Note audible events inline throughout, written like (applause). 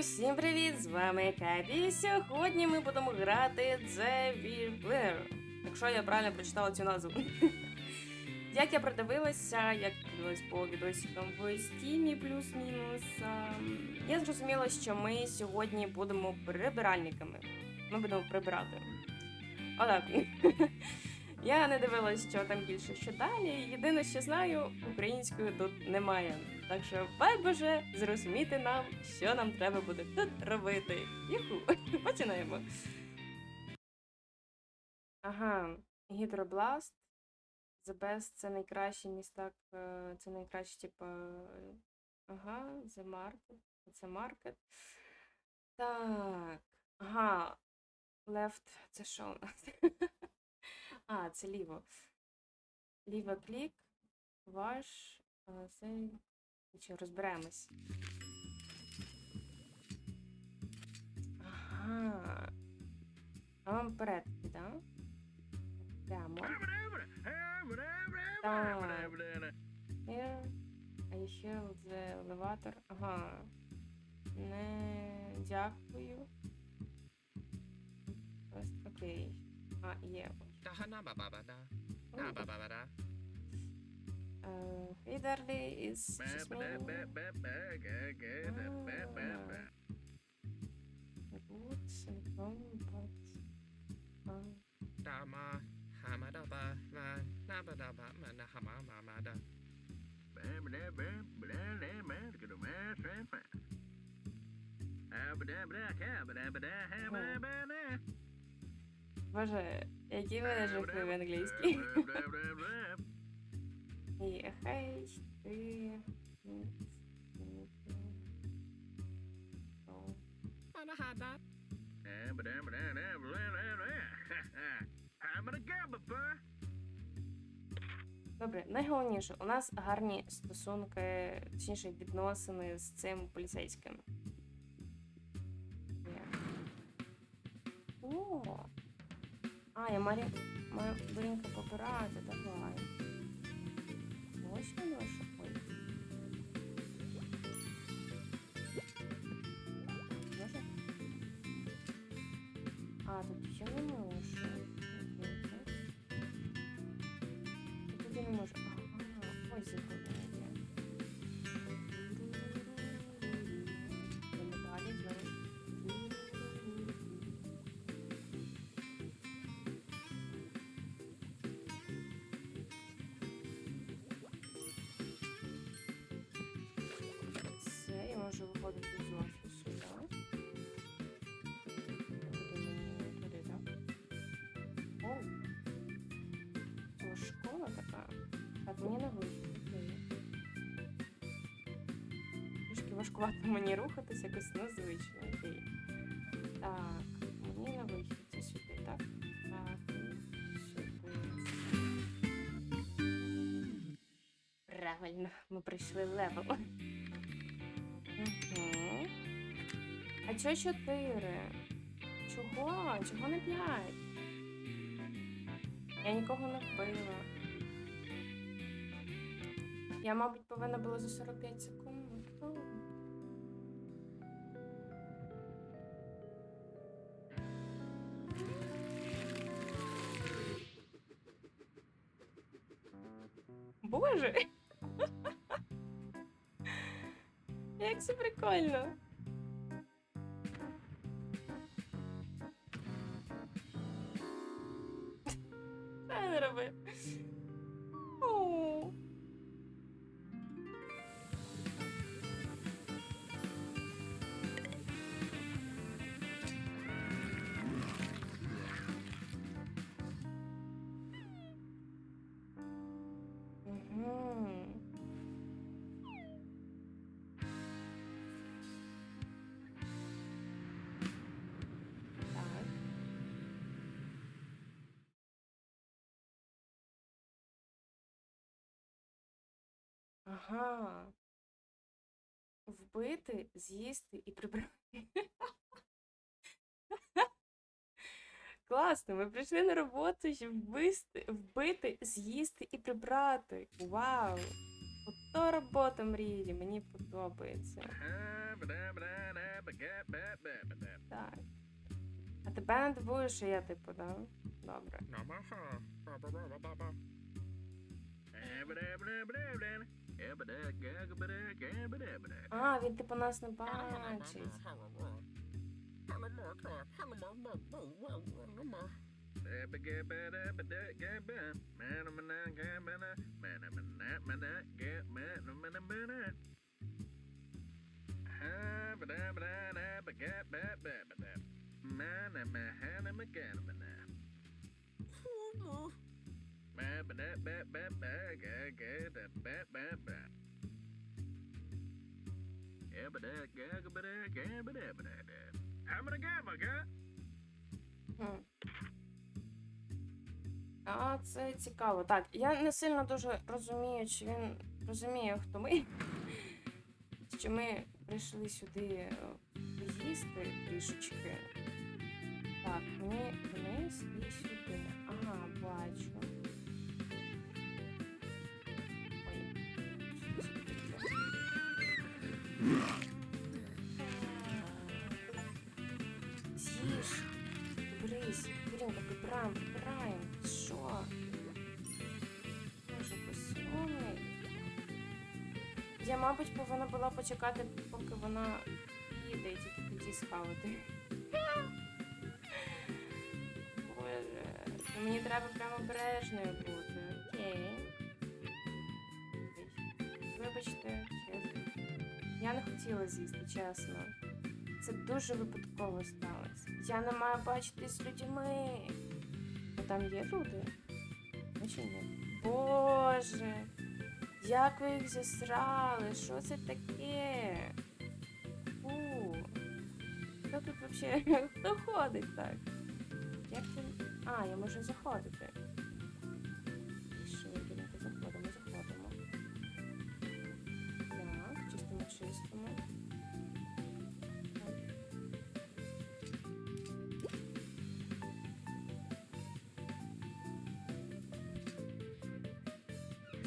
Усім привіт! З вами Кабі. Сьогодні ми будемо грати The Weaver. Якщо я правильно прочитала цю назву. (laughs) Як я продивилася, як дивилась по відосикам в стімі плюс-мінус, я зрозуміла, що ми сьогодні будемо прибиральниками. Ми будемо прибирати. Отак. (laughs) Я не дивилась, що там більше, що далі. Єдине, що знаю, української тут немає. Так що боже, зрозуміти нам, що нам треба буде тут робити. Юху, (laughs) починаємо. Ага, гідробласт. The Best це найкращий містак, е, це найкраще, типу. Ага, The Market. Це Market. Так. Ага. Left, це що у нас? (laughs) А, це ліво. Ліво клік, ваш, а, цей. Що, розберемось. Ага. А вам вперед, да? Прямо. Так. Here. I hear the elevator. Ага. Не дякую. Окей. А, є. Daha na ba ba Uh, hey, Darly, is just me. Boots and phone, but... Uh, Da ma ha ma da ba ma na ba da ba ma na ha ma ma ma da. Боже, які в мене жахливі англійські. І хай ти... Da. Добре, найголовніше, у нас гарні стосунки, точніше, відносини з цим поліцейським. О! А, я Марі... маю быренько побирати, давай. Ось воно що ой. А, тут еще не можу. Мені на вихід. окей. Трішки важкувато мені рухатись, якось незвично. Так, мені на вихідці сюди, так? Так, сюди. Правильно, ми пройшли левел. Угу. А чого чотири? Чого? Чого не п'ять? Я нікого не вбила. Я, мабуть, повинна була за 45 секунд. Боже! (laughs) Як це прикольно! Я не робив? Ага. Вбити, з'їсти і прибрати. Класно, ми прийшли на роботу, щоб вбисти, вбити, з'їсти і прибрати. Вау! От то робота мрії, мені подобається. Так. А тебе не дивує, що я типу, да? Добре. А, він типу нас не бачить. А, це цікаво. Так, я не сильно дуже розумію, чи він розуміє, хто ми. Що ми прийшли сюди е, поїсти трішечки. Так, мені повинна була почекати, поки вона їде і тільки тоді схавати. Боже, ну мені треба прямо обережною бути. Окей. Вибачте, чесно. Я не хотіла з'їсти, чесно. Це дуже випадково сталося. Я не маю бачитись з людьми. Бо там є люди. Чи ні? Боже, як ви їх засрали? Що це таке? Фу. Хто тут взагалі? (laughs) Хто ходить так? Як це? А, я можу заходити.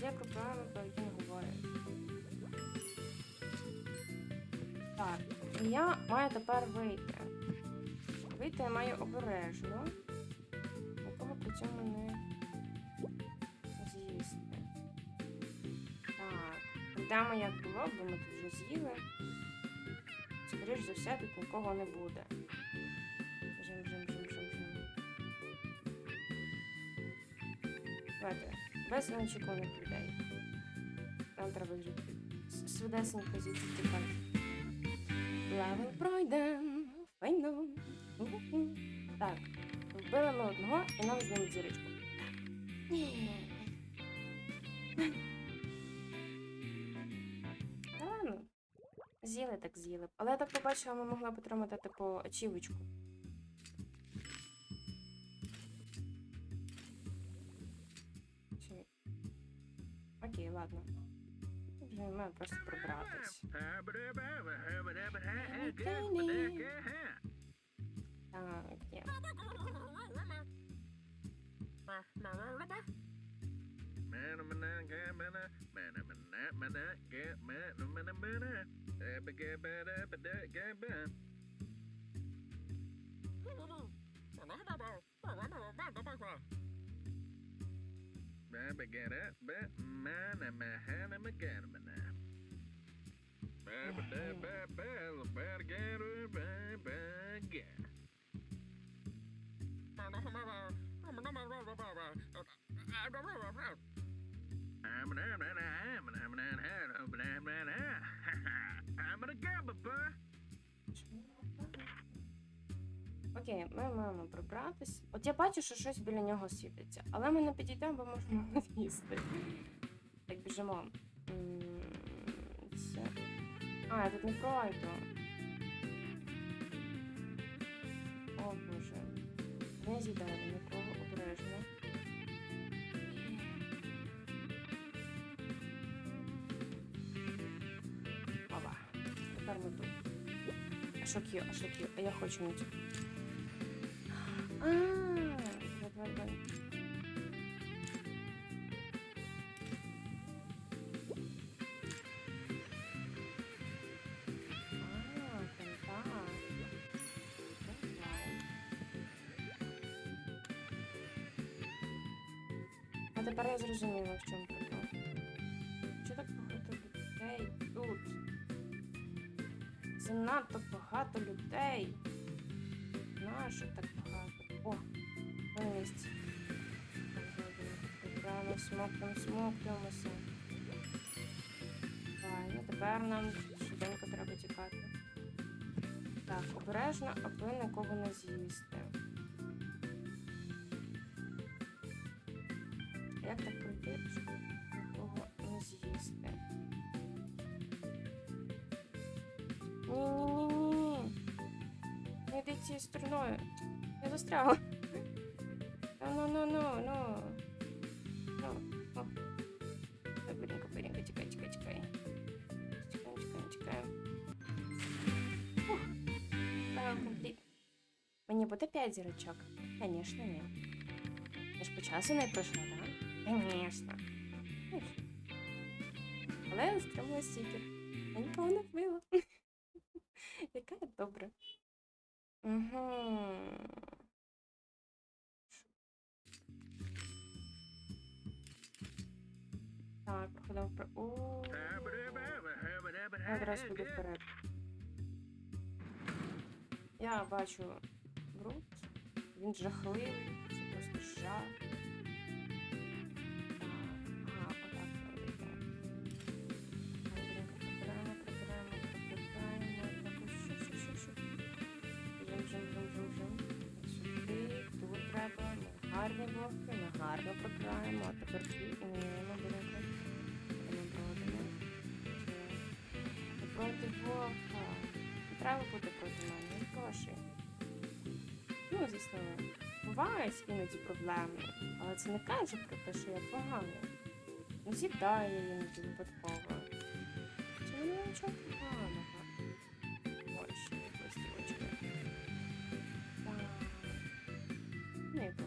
Як правильно поведінка говорить. Так, я маю тепер вийти. Вийти я маю обережно. Нікого при цьому не з'їсти. Так, йдемо як було, бо ми тут вже з'їли. Скоріш за все, тут нікого не буде. Давайте, без неочікуваних людей. Нам треба вже с- швидесенько звідси тікати. Левел пройден, файно. Так, вбили ми одного і нам знімуть зірочку. Ладно. З'їли так з'їли. Але я так побачила, ми могли б отримати типу ачівочку. Окей, ладно. Вже маю просто прибратись. Так, є. Bab-a-gad-a-bat-man-a-ma-han-a-ma-gad-a-ma-na. Bab-a-dab-bab-bab. Окей, ми маємо прибратись. От я бачу, що щось біля нього світиться, але ми не підійдемо, бо можемо (laughs) з'їсти. Так, біжимо. Це... А, я тут не пройду. О боже. Не з'їдаємо нікого обережно. Ова. Тепер ми тут. Що к'ю, а що к'ю? А я хочу мити. Тепер я зрозуміла, в чому прикол. Чого так багато людей тут? Занадто багато людей. Нащо так багато? О, на місці. Прямо смоктом смоктуємося. Правильно, тепер нам швиденько треба тікати. Так, обережно, аби нікого не з'їсти. йди цією стороною. Я застрягла. Ну, ну, ну, ну. Ну, о. Давай, Быренько, быренько, тікай, тікай, тікай. Тікаємо, тікаємо, тікаємо. Фух. Правил компліт. Мені буде 5 зірочок? Звісно, ні. Я ж по часу не пройшла, так? Звісно. Але я стримала стікер. Я нікого не вбила. Я бачу бруд. Він жахливий. Це просто жах. Бувають іноді проблеми, але це не каже про те, що я поганий. Не з'їдаю іноді випадково. Це не нічого поганого. Ось ще листівочки. Так. Не йду.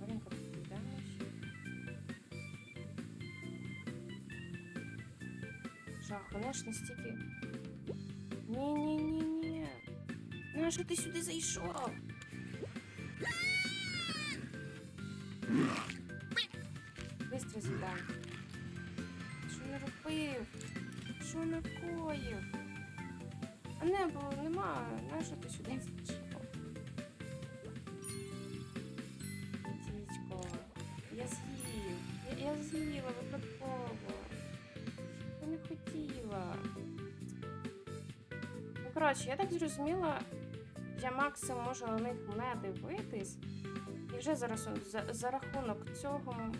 Маленько. Жах, вони ж настільки. Ні-ні-ні-ні. Ти сюди зайшов? Бистро з'їдай. Що не робив? Що накоїв? А небо нема. Нащо ти сюди зайшов? Дідько, я з'їв. Я, я з'їла випадково. Я не хотіла. Ну, коротше, я так зрозуміла, я максимум можу на них не дивитись. І вже зараз за, за рахунок цього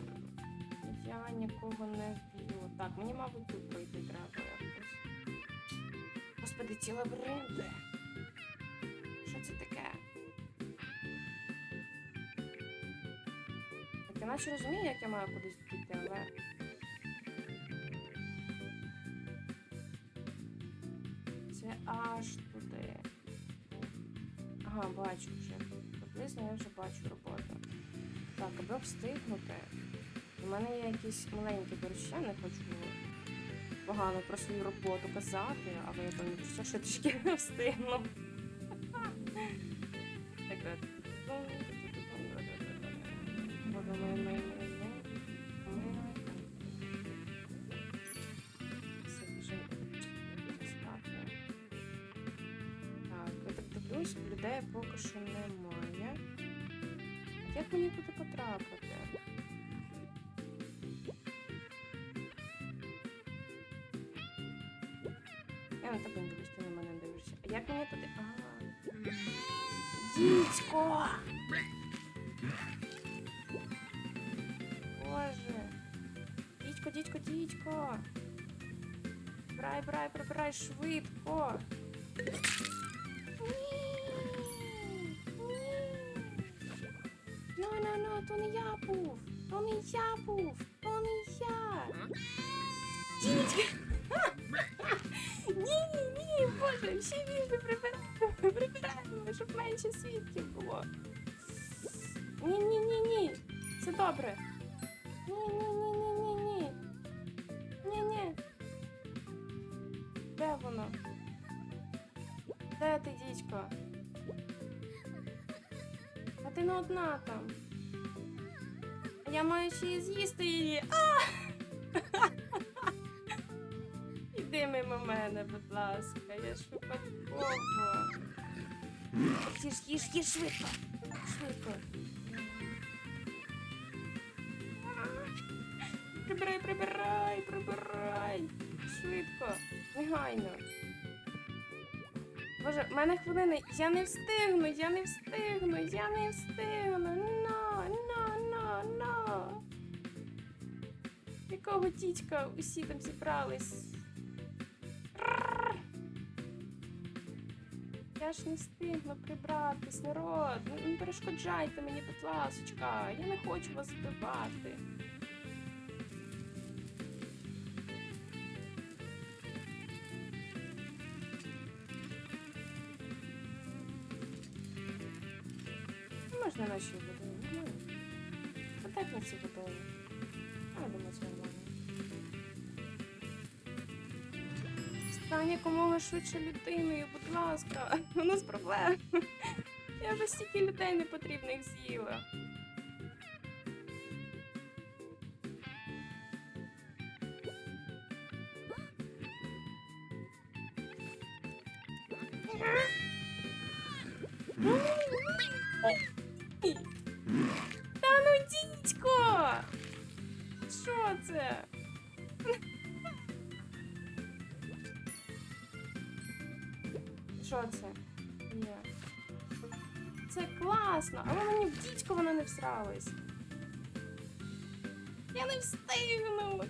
я нікого не вб'ю. Так, мені, мабуть, тут пройти треба якось. Господи, ці лабіринти. Що це таке? Так я наче розумію, як я маю кудись піти, але. Ага, бачу вже. Приблизно я вже бачу роботу. Так, аби встигнути. У мене є якісь маленькі борща, не хочу погано про свою роботу казати, але я думаю, що ще трішки не встигну. Людей поки що немає. Як мені туди потрапити? Я на тебе не дивлюсь, ти на мене дивишся. А як мені туди. Ага. Дідько! Боже. Дідько, дідько, дідько. Брай, брай, прибирай швидко. Був. Я. Дідько. Ні, ні, боже, всі більше прибираємо, прибираємо, щоб менше свідків було. Ні, ні, ні, ні. Це добре. Ні, ні, ні, ні, ні, ні. Ні, ні. Де воно? Де ти, дідько? А ти не одна там. Я маю ще і з'їсти її. А! Іди мимо мене, будь ласка, я ж випадково. Їж, їж, їж швидко. Швидко. Прибирай, прибирай, прибирай. Швидко. Негайно. Боже, в мене хвилини. Я не встигну, я не встигну, я не встигну. Якого тічка усі там зібрались? Я ж не встигну прибратись, народ. Не перешкоджайте мені, будь ласочка. Я не хочу вас вбивати. Стань якомога швидше людиною, будь ласка. (laughs) У нас проблема. (laughs) Я вже стільки людей непотрібних з'їла. Та ну дідько! Що це? Це? Ні. Це класно, але мені в дідько вона не всралась. Я не встигну.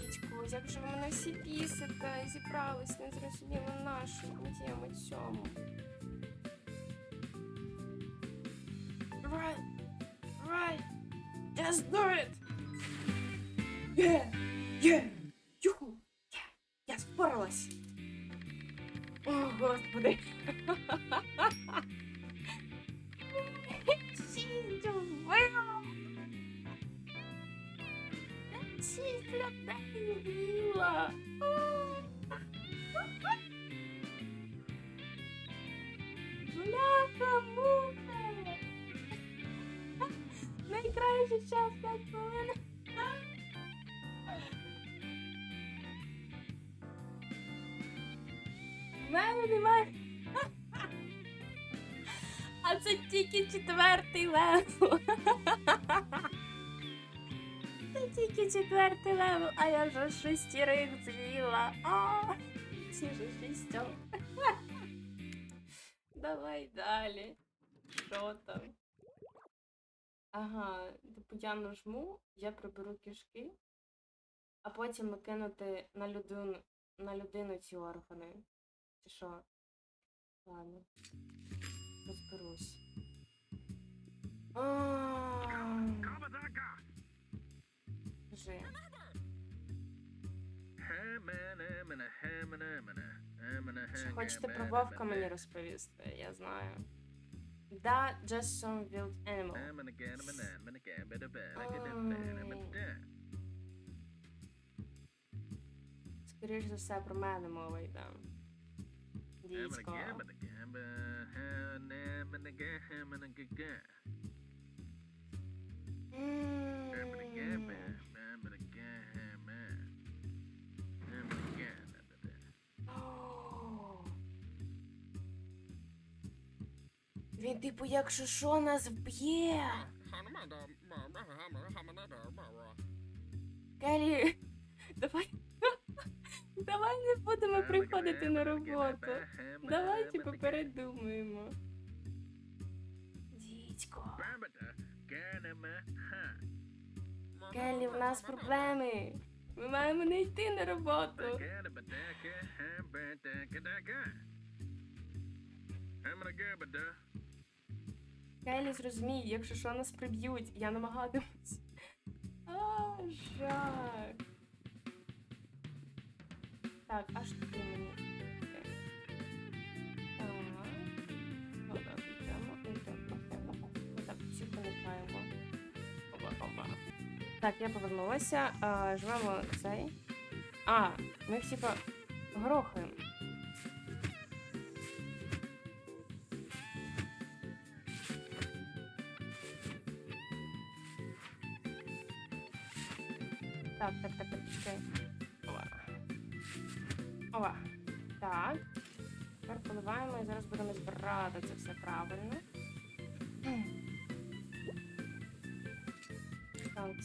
Дідько, як же ви мене всі бісите, зібрались, не зрозуміло нашу моєму цьому. О, господи. (laughs) четвертий левел. Це тільки четвертий левел, а я вже шестерих з'їла. А, ці ж шістьох. Давай далі. Що там? Ага, типу я нажму, я приберу кишки, а потім кинути на людину, на людину ці органи. Чи що? Ладно. Розберусь. А, Чи хочете про вовка мені розповісти? Я знаю. Да, just some wild animal. Скоріш за все про мене мова йде. Дідько. М. О. Він, типу, якщо що, нас вб'є. Келі, (laughs) давай. (laughs) Давай не будемо приходити на роботу. Давай, типу, передумаємо. Дідько. Келі, в нас проблеми. Ми маємо не йти на роботу. Келі, зрозумій, якщо що нас приб'ють, я намагатимусь. А, жах. Так, аж тут мені. Так, я повернулася. Живемо цей. А, ми їх типа грохаємо.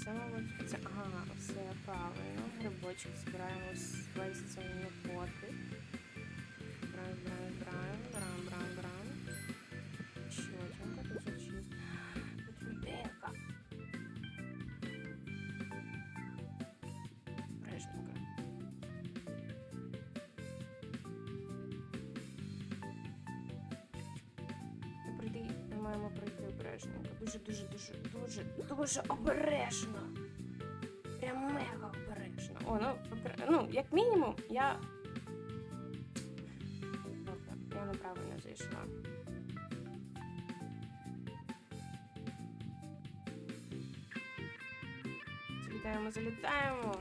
Це, мабуть, це. Ага, все правильно. Грибочок збираємо весь цей обережненько. Дуже, дуже, дуже, дуже, дуже обережно. Прям мега обережно. О, ну, ну, як мінімум, я. Я неправильно зайшла. Залітаємо, залітаємо.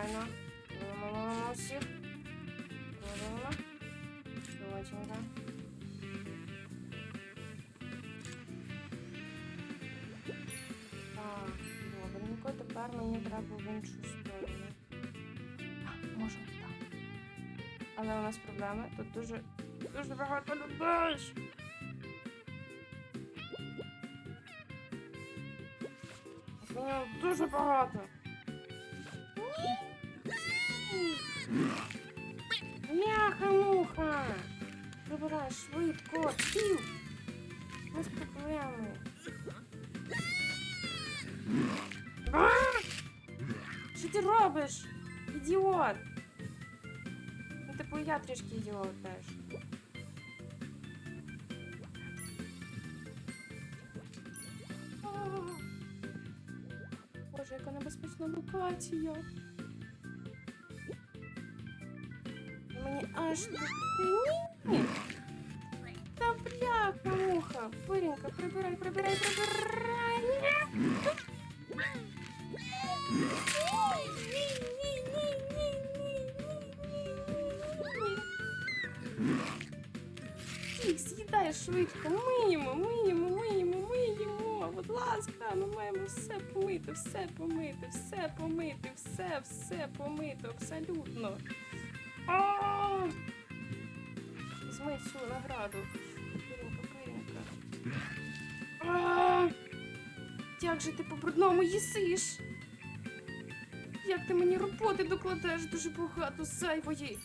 Файно. Ловимо всіх. Ловимо. Чотенько. Так, добренько. Тепер мені треба в іншу сторону. А, так. Але у нас проблеми. Тут дуже, дуже багато людей. Мінімум дуже багато. Прибирай швидко, пів! Проблеми. А! Що ти робиш? Ідіот! Ну, типу, я трішки ідіот теж. Боже, яка небезпечна локація. Мені аж ні. Прибирай, прибирай, прибирай. Їх з'їдай швидко, миємо, миємо, миємо, миємо. Будь ласка, ми маємо все помити, все помити, все помити, все, все помити, абсолютно. Візьми цю награду. Як же ти по брудному їсиш? Як ти мені роботи докладаєш дуже багато зайвої?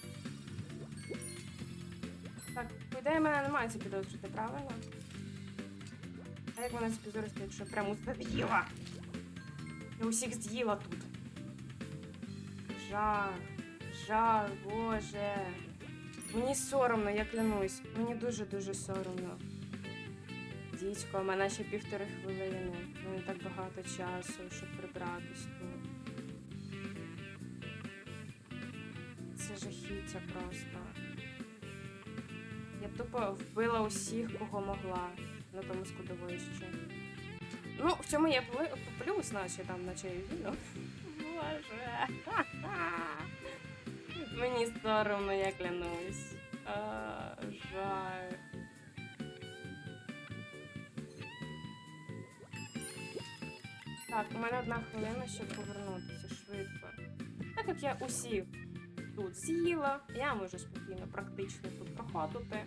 Так, по ідеї мене немає це підозрювати, правильно? А як це підозрювати, якщо прямо з'їла? Я усіх з'їла тут. Жах, жах, боже. Мені соромно, я клянусь. Мені дуже-дуже соромно. Дідько, у мене ще півтори хвилини. У мене так багато часу, щоб прибратись тут. Це жахіття просто. Я тупо вбила усіх, кого могла на тому складовищі. Ну, в є пли- плюс наче там, наче вільно. Боже. Мені соромно, я клянусь. А, жаль. Так, у мене одна хвилина, щоб повернутися швидко. Так як я усіх тут з'їла, я можу спокійно практично тут проходити.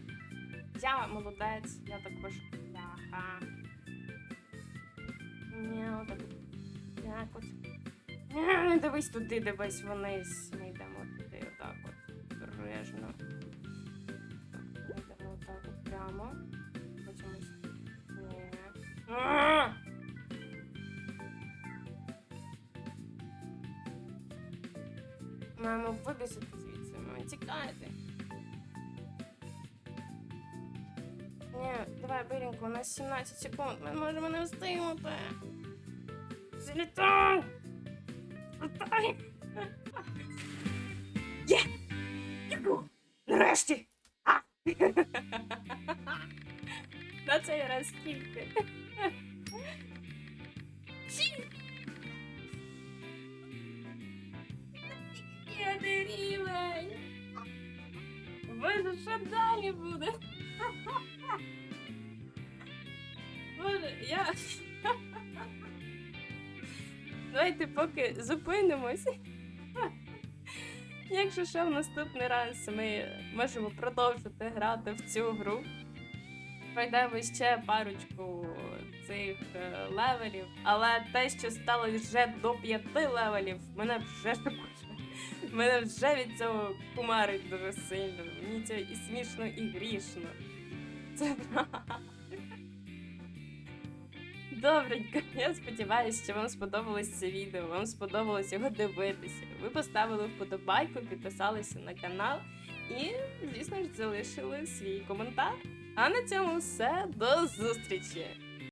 Я молодець, я також ляха. Ні, отак. Так от. Не дивись туди, дивись вниз. Ми йдемо туди, отак от. Обережно. Так, ми йдемо отак от прямо. Потім. Ні. Маємо вибісити звідси, маємо тікати. Ні, давай, Берінко, у нас 17 секунд, ми можемо не встигнути. Літай! Літай! Є! Нарешті! (laughs) На цей раз тільки. Чі! П'ятий рівень! Боже, що далі буде? Боже, я. Давайте поки зупинимось. Якщо що, в наступний раз ми можемо продовжити грати в цю гру. Пройдемо ще парочку цих е, левелів, але те, що стало вже до п'яти левелів, мене вже шокує. Мене вже від цього кумарить дуже сильно. Мені це і смішно, і грішно. Це. Добренько, я сподіваюся, що вам сподобалось це відео, вам сподобалось його дивитися. Ви поставили вподобайку, підписалися на канал і, звісно ж, залишили свій коментар. А на цьому все. До зустрічі!